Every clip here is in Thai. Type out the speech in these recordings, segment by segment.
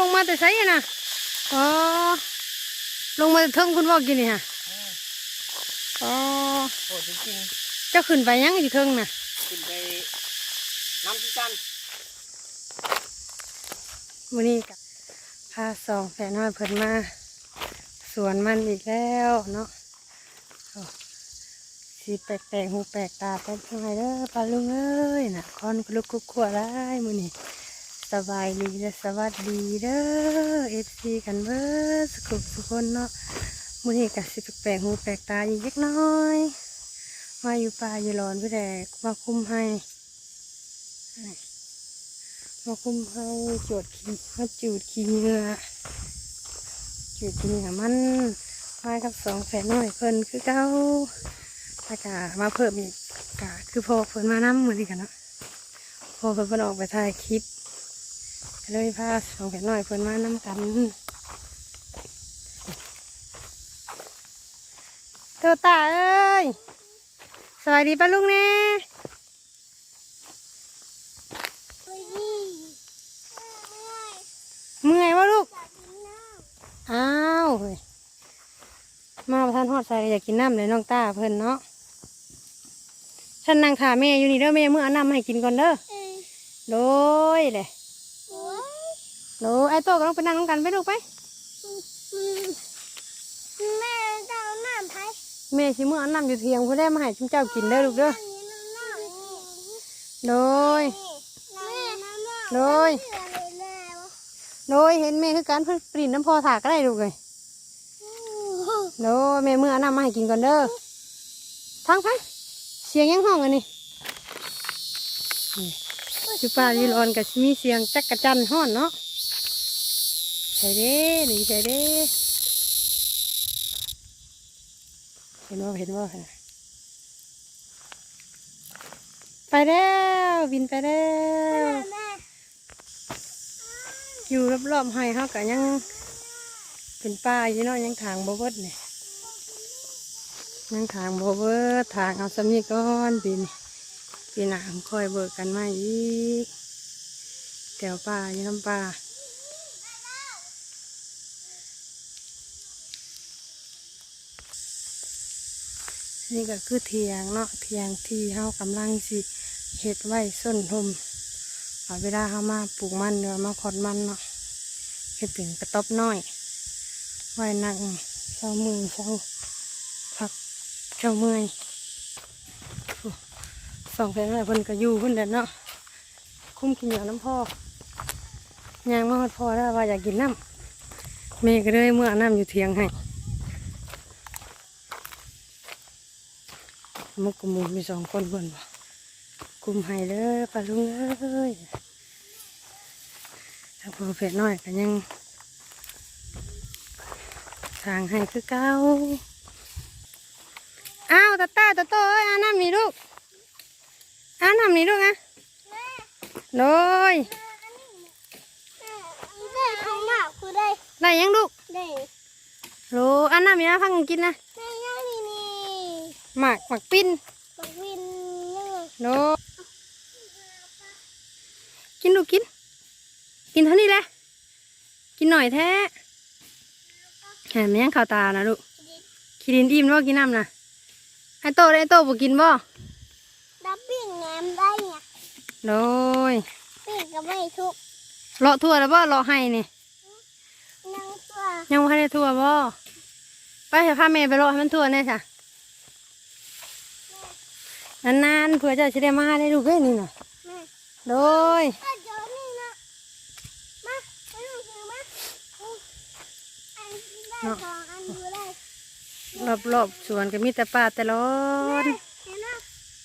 ลงมาแต่ไสอะนะอ๋อลงมาแต่เทิงคุณบอกกินนี่ฮะอ๋อโหดจริงเจ้าขึ้นไปยังอยู่เทิงน่ะๆขึ้นไปน้ำที่จันมื้อนี้ก็พาสองแฟนน้อยเพิ่นมา สวนมันอีกแล้วเนาะโอ้สีแปลกๆหูแปลกตาแปลกหน่อยเด้อปลาลุงเอ้ยน่ะคอนกลุกกุกขัวได้มื้อนี้ สบายดีและสวัสดีเด้อเอฟซีกันเบิดสุขสุขคนเนาะมื้อนี้ก็สิแปลกหูแปลกตาอีกเล็กน้อย มาอยู่ป่าอยู่ร้อนพี่แดกมาคุมให้มาคุมให้จวดขี้มาจูดขี้เหงื่อจูดขี้เหงื่อมันมากับสองแฝดน้อยเพิ่นคือเก้าอากามาเพิ่มอีกกาคือพอเพิ่นมาน้ำมือดีกันเนาะพอเพิ่นเพิ่นออกไปถ่ายคลิป เลยพาสองแฝดน้อยเพิ่นมาน้ำกันเตัวตาเอ้ยสวัสดีป้าลุงเน่เมื่อยวะลูก อ้าวเฮ้ยมาประทานฮอดใส่อยากกินน้ำเลยน้องตาเพิ่นเนาะฉันนั่งถามแม่อยู่นี่เด้อแม่เมื่อเอาน้ำมาให้กินก่อนเด้อโดยเลย โดยไอ้โตก็ต้องไปนั่งน้ำกันไปลูกไป แม่จะเอาน้ำไผ่แม่สิเมื่อเอาน้ำอยู่เทียงเพื่อได้มาให้จุ้มเจ้ากินเด้อลูกเด้อโดย โดย โดยเห็นแม่คือการเพิ่นปรินน้ำพอถากก็ได้ลูกเลยโดยแม่เมื่อเอาน้ำมาให้กินก่อนเด้อทั้งไปเสียงยังห้องอันนี้นี่อยู่ป่าอยู่ร้อนกับมีเสียงจักกะจันห้อนเนาะ ใช่เด้ดีใช่เด้เห็นว่าเห็นว่าไปแล้วบินไปแล้วอยู่รอบๆให้เขาก็ยังเป็นป่าอยู่เนาะยังทางบ่เบิดเนี่ยยังทางบ่เบิดทางเอาสมีก้อนปีนี้ปีหน้าคอยเบิกกันมาอีกแถวป่าอยู่น้ำป่า นี่ก็คือเทียงเนาะเทียงที่เขากำลังสิเฮ็ดไว้ส้นทมเอาเวลาเขามาปลูกมันเนื้อมาขอดมันเนาะเห็ดเป็นกระต๊อบน้อย ไว้นั่งเช้ามือเช้าพักเช้าเมื่อยสองแฟนอะไรเพิ่นก็อยู่เพิ่นเด็ดเนาะคุ้มกินเหนียวน้ำพ่อยางมาฮอดพ่อแล้วว่าอยากกินน้ำแม่ก็เลยเมื่ออาน้ำอยู่เทียงให้ มุกกบหมูมีสองคนเพิ่นบ่คุมให้เด้อปลาลุงเอ้ยถ้าพอเผ็ดน้อยก็ยังทางให้คือเก้าอ้าวตาตาตาโตเอ้ยเอาน้ำนี่ลูกเอาน้ำนี่ลูกอะโดยได้ของหนักคือได้ได้ยังลูกได้โหอันน้ำนี่นะพังกินนะได้ยังนี่นี่ หมากหมากปิ้นบักวินนี่โดกินลูกกิน กินเท่านี้แหละ กินหน่อยแท้แหมยังข่าวตานะลูกกินดินอิ่มบ่กินน้ำนะไอโตได้ไอโตบ่กินบ่ดับปิ้งแงมได้เนี่ยโดยปิ้งก็ไม่ทุกเลาะทั่วแล้วบ่เลาะให้นี่นั่งตัวยังไม่ได้ทั่วบ่ไปให้พาแม่ไปเลาะให้มันทั่วแน่จ้ะ นานๆเพื่อจะสิได้มาได้ลูกเอ้ยนี่น่ะแม่โดยก็เจอนี่นะมาไปดูคือมาอันได้สองอันดูได้รอบๆสวนก็มีแต่ป่าแต่ร้อนเห็นไหม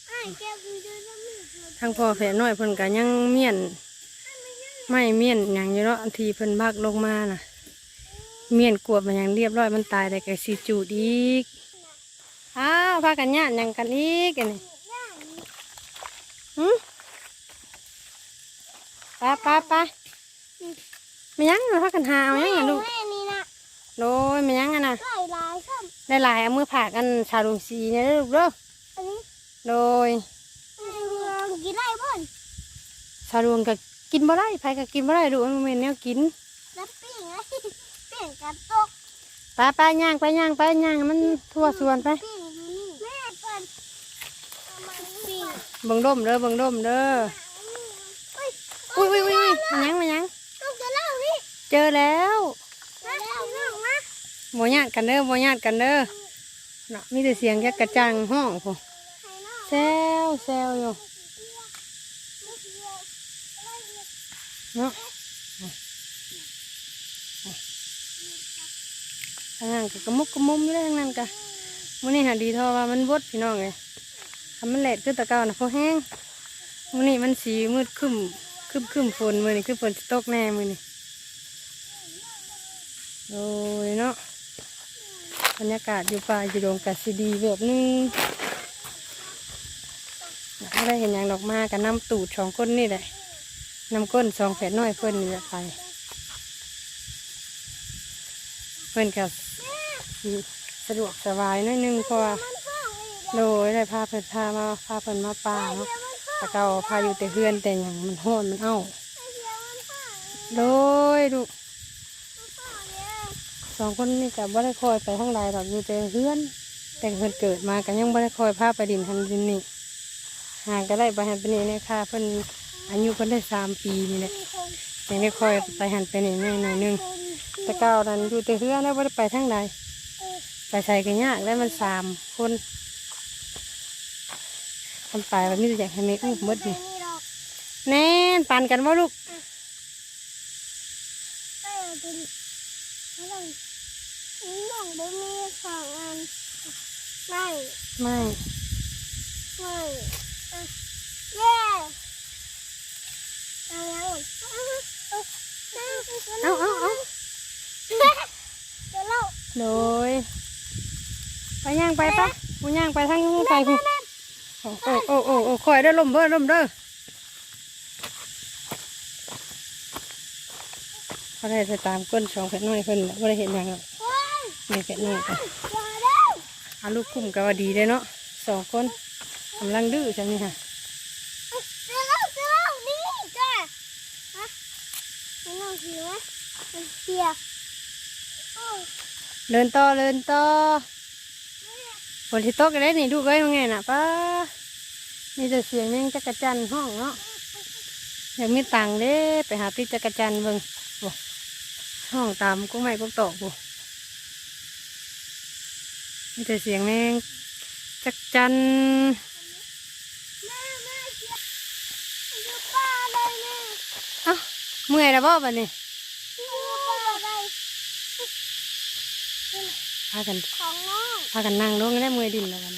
ไอ้แก้วคือเดินแล้วมีเทางพ่อแฝดน้อยเพิ่นก็ยังเมียน ไม่เมียนอย่างอยู่เนาะอันทีเพิ่นพักลงมาน่ะ เมียนกวบมันยังเรียบร้อยมันตายได้ก็สิจูดอีกอ้าวพากันญาติยังกันอีกอันนี้ หึไปไปไปไม่ยังน่ะพากันหาเอายังไงลูกแม่นี่นะโดยไม่ยังอะนะไล่ลายส้มได้หลายเอามือผากกันชาลุงสีเนี่ยเด้อลูกเด้ออันนี้โดยมันกินได้บ่นชาลุงก็กินบ่ได้ไผก็กินบ่ได้ลูกมันเป็นแนวกินเแล้วปิ้งไงปิ้งกระตกไปไปย่างไปย่างไปย่างให้มันทั่วสวนไปปิ้งอยู่นี่แม่เปิดเอามาปิ้ง เบิ่งดมเด้อเบิ่งดมเด้อเฮ้ยอุ้ยอุ้ยอุ้ยมันยังมันยังลูกจะเล่าพี่เจอแล้วมาเล่าเล่ามาโมญาติกันเด้อโมญาติกันเด้อเนาะมีแต่เสียงแค่กระจังห้องพอใครเล่าแซวแซวอยู่เนาะทางนั้นก็กระมุกกระมุมอยู่เลยทางนั้นกะมื้อนี้หาดีเทอว่ามันบดพี่น้องเลยทำ มันแหลดคือตะเกานะพอแห้งมื้อนี้มันสีมืดครึ้มครึ้มครึ้มฝนมือนี้คือฝนตกแน่มือนี้โอ้ยเนาะบรรยากาศอยู่ป่าอยู่ดงกะสิดีแบบนึงไม่ได้เห็นอย่างดอกมากับน้ำตูดสองคนนี่แหละน้ำก้นสองแผดน้อยเพิ่อนนี่แหละไป เพิ่อนก็สิสะดวกสบายน้อยนึงเพราะ โดยได้พาเพิ่นพามาพาเพิ่นมาป่าเนาะแต่เก่าพาอยู่แต่เฮือนแต่อย่างมันห้อนมันเอ้าเดี๋ยวมันฟ้องโดยดูสองคนนี่กับบ่ได้คอยไปข้างใดหรอกอยู่แต่เฮือน แต่เพิ่นเกิดมากันยังบ่ได้คอยพาไปดินทันดินนี่หางก็ได้ไปหันไปนี่เนี่ยค่ะเพิ่นอายุเพิ่นได้สามปีนี่แหละยังได้คอยไปหันไปนี่หน่อยหน่อยนึงแต่เก่านั้นอยู่แต่เฮือนแล้วบ่ได้ไปทางใดไปใส่กันยากแล้วมันสามคน ทำไปแบบนี้อยากให้แม่อุ้มหมดนี่นี่หรอกแน่นปั่นกันว่าลูกก็เอาเป็นอะไรนี่หนองบ่มีสองอันไม่ไม่ไม่อะเย้เอาแล้วเอาเอาเอาเอาเอาเดี๋ยวเราโดยไปย่างไปปะกูย่างไปทางนู้นไปกูโอ้ โอ้โอ้โอ้โอ้คอยได้ลมเบ้อลมเด้อเขาได้จะตามก้นสองแผ่นน้อยเพิ่นไม่ได้เห็นยังอกเฮ้ยนี่แผ่นน้อยอาเด้อาลูกคุ้มก็ว่าดีได้เนาะสองคนกำลังดื้อจังนี่ค่ะเดี๋ยวเราเดี๋ยวเรานี่จ้ะฮะไม่ต้องหิวไหมมันเสียเดินต่อเดิ นต่อฝนที่ตกกันได้นี่ดูกเอ้ยว่าไงน่ะป้ามีแต่เสียงแมงจักรจันทร์ห้องเนาะอยากมีตังค์เด้ไปหาติดจักรจันทร์เบิ่งบ่ห้องตามกุ้งไม้กุ้งตอกบ่มีแต่เสียงแมงจักรจันทร์แม่แม่เสียอยู่ป่าเลยเนี่ยเอ้าเมื่อยแล้วบ่บัดนี้อยู่ป่าเลยพากันของน้องพากันนั่งลงได้เมื่อยดินแล้วกัน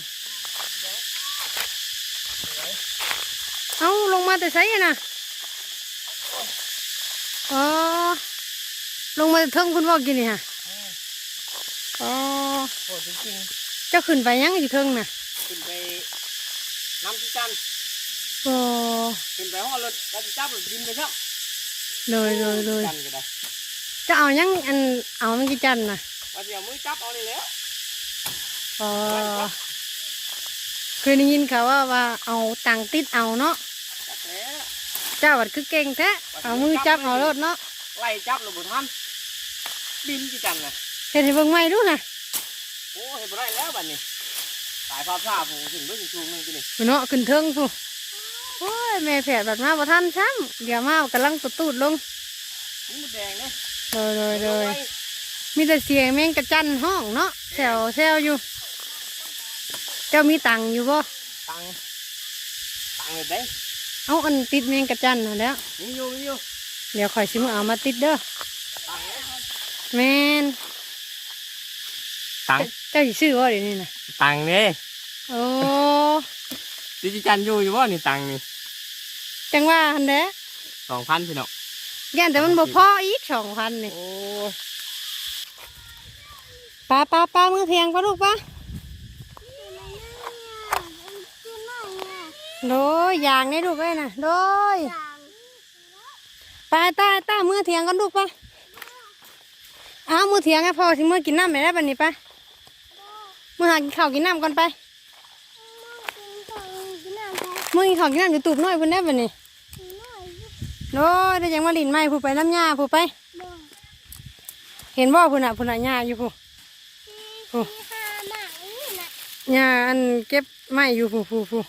เอ้าลงมาแต่ไสอะน่ะอ๋อ ลงมาแต่เทิงคุณว่ากินนี่ฮะอ๋อโหดจริงเจ้าขึ้นไปยังอยู่เทิงน่ะๆขึ้นไปน้ำที่จันทร์โอ้ขึ้นไปห้องรถแล้วจะจับรถดินไปครับเลยเลยเลยจันทร์ก็ได้จะเอายังอันเอามันกี่จันน่ะว่าจะเอามือจับเอานี่แล้ว อ๋อเคยได้ยินเขาว่าว่าเอาตังค์ติดเอาเนาะจับแล้วเจ้าวัดคือเก่งแท้เอามือจับเอารถเนาะไล่จับระบบทันบินที่จันทร์นะเห็นให้เบิ่งไม่ดูนะโอ้เห็นบ่ได้แล้วบัดนี้สายฟ้าผ้าผมถึงด้วยสูงๆนึงตัวนี้พุ่นเนาะขึ้นเทิงพูนโอ้ยแม่แผดแบบมาบ่ทันซ้ำเดี๋ยวมากำลังตุดตูดลงนี่มันแดงเลยเลยเลยเลยมีแต่เสียงแมงกระจันห้องเนาะแซวแซวอยู่ เจ้ามีตังค์อยู่บ่ตังตังเลยได้เอาอันติดแมงกระจันนั่นแหล้ว มีอยู่มีอยู่เดี๋ยวคอยสิมาเอามาติดเด้อตังเลยแมนตังเจ้าสิซื้อบ่เดี๋ยวนี้นะตังเนี่ยโอ้ดิจิจันอยู่อยู่บ่นี่ตังนี่จังว่าหันเด้สองพันพี่น้องย่านแต่มันบ่พออีกสองพันนี่โอ้ปลาปลาปลามือเพียงปลาลูกปลา กินหน่อยเนี่ย โดยยางนี่ลูกเอ้ยนะโดยอย่างไปตาตามือเถียงกันลูกปะเอามือเถียงให้พ่อที่มือกินน้ำไม่ได้บันนี้ปะมือหากินข้าวกินน้ำก่อนไปกินของกินน้ำไปมือกินข้าวกินน้ำอยู่ตูบน้อยพิ่นได้บันนี้โดยได้ยังมาลินไม้ผู้ไปน้ำยาผู้ไป เห็นบ่พุ่นน่ะพุ่นน่ะหญ้าอยู่พุ่นสี่โอ้สี่ห้าหมานี่นะหญ้าอันเก็บไม้อยู่พุ่นพุ่นพุ่น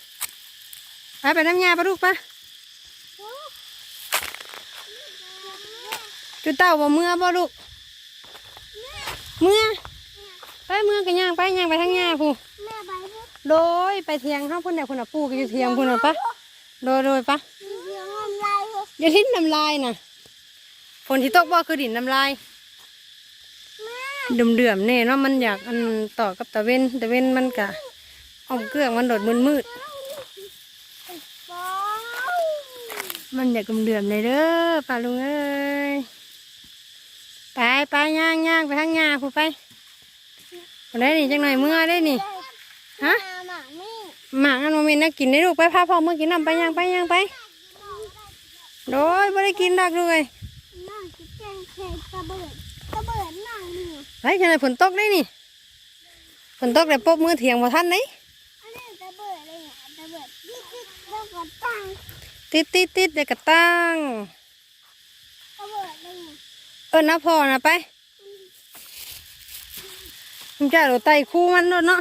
ไปไปน้ำหญ้าปะลูกปะจุดเต้าบ่เมื่อบ่ลูกเมื่อไปเมื่อกันย่างไปย่างไปทางหญ้าพุ่นแม่ไปเถอะโดยไปเทียงเฮาพุ่นน่ะพุ่นน่ะปูก็อยู่เทียงพุ่นน่ะปะโดยโดยปะอย่าทิ้นน้ำลายน่ะฝนที่ตกบ่คือดินน้ำลายแม่เดือมๆแน่เนาะมันอยากอันต่อกับตะเวนตะเวนมันกะอมเกลือมันโดดมืดมืด ฟ้า ๆ มันอยากเดือมเลยเด้อป้าลุงเอ้ยไปไปย่างย่างไปทางหญ้าผู้ไปคนได้นี่จังหน่อยเมื่อได้นี่ฮะหมากอันโมเมนต์น่ากินได้ลูกไปพาพ่อเมื่อกินน้ำไปย่างไปย่างไปโดยไม่ได้กินดักด้วยเผ็ดตะเบิดตะเบิดน่านี่ไปจังหน่อยฝนตกได้นี่ฝนตกแต่ปบมือเถียงบ่ทันไหนอันนี้ตะเบิดเลยตะเบิดนี่คือแล้วก็ตั้ง ติดติดติดเด็กกระตั้งเอ่อิญนะพ่อนะไปมันจะเอาไตคู่มันโลดเนาะ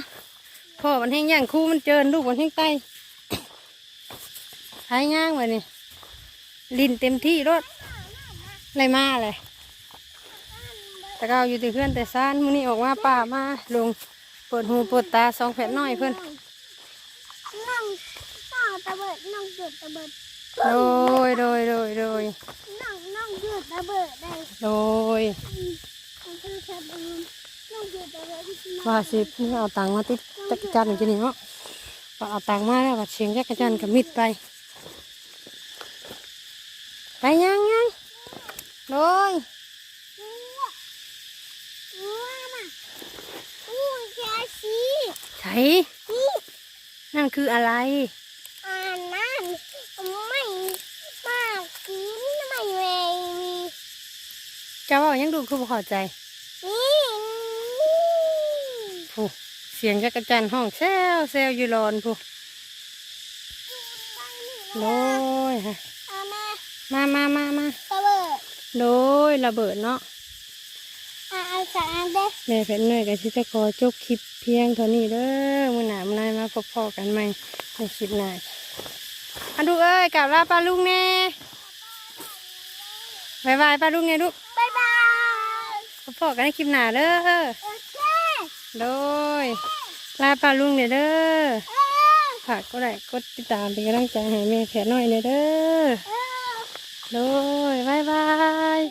พ่อมันแห้งย่างคู่มันเจินลูกมันแห้งไตหายย่างไว้นี่ลินเต็มที่รถไรมาเลยแต่ก็เอาอยู่ที่เพื่อนแต่ซ่านมื้อนี้ออกมาป่ามาลงเปิดหูเปิดตาสองแผ่นน้อยเพื่อนนั่งต่อตะเบิดนั่งหยุดตะเบิด โดยโดยโดยโดยนั่งนั่งหยุดตะเบิดได้โดยมันคือแค่บืนนั่งหยุดตะเบิดที่มาว่าสิพี่เอาตังค์มาติดจักรจันทร์จะนี่เนาะว่าเอาตังค์มาแล้วว่าเสียงจักรจันทร์กับมิดไป ไปยังยังโดยอู้อู้น่ะอู้แค่สีใช่นี่นั่นคืออะไร อ่านนั่นไม่มากกินไม่เวมี เจ้าว่ายังดูคือบ่เข้าใจนี่ผู้เสียงจักรจันทร์ห้องแซวแซวอยู่รอนผู้โดยฮะเอาแม่มามามามาตะเบิดโดยระเบิดเนาะอ่าเอาสารเด้อแม่แผ่นเนยกับชิจะขอจบคลิปเพียงเท่านี้เด้อมื้อหน้ามื้อหน้ามาพบพอกันใหม่ในคลิปหน้าอันดูกเอ้ยกลับลาป้าลุงแน่ บายบายป้าลุงแน่ลูกบ๊ายบายพบพอกันในคลิปหน้าเด้อโอเคโดยลาป้าลุงเนี่ยเด้อเออฝากก็ได้กดติดตามเป็นกำลังใจให้แม่แผ่นน้อยเนี่ยเด้อเออโดยบายบาย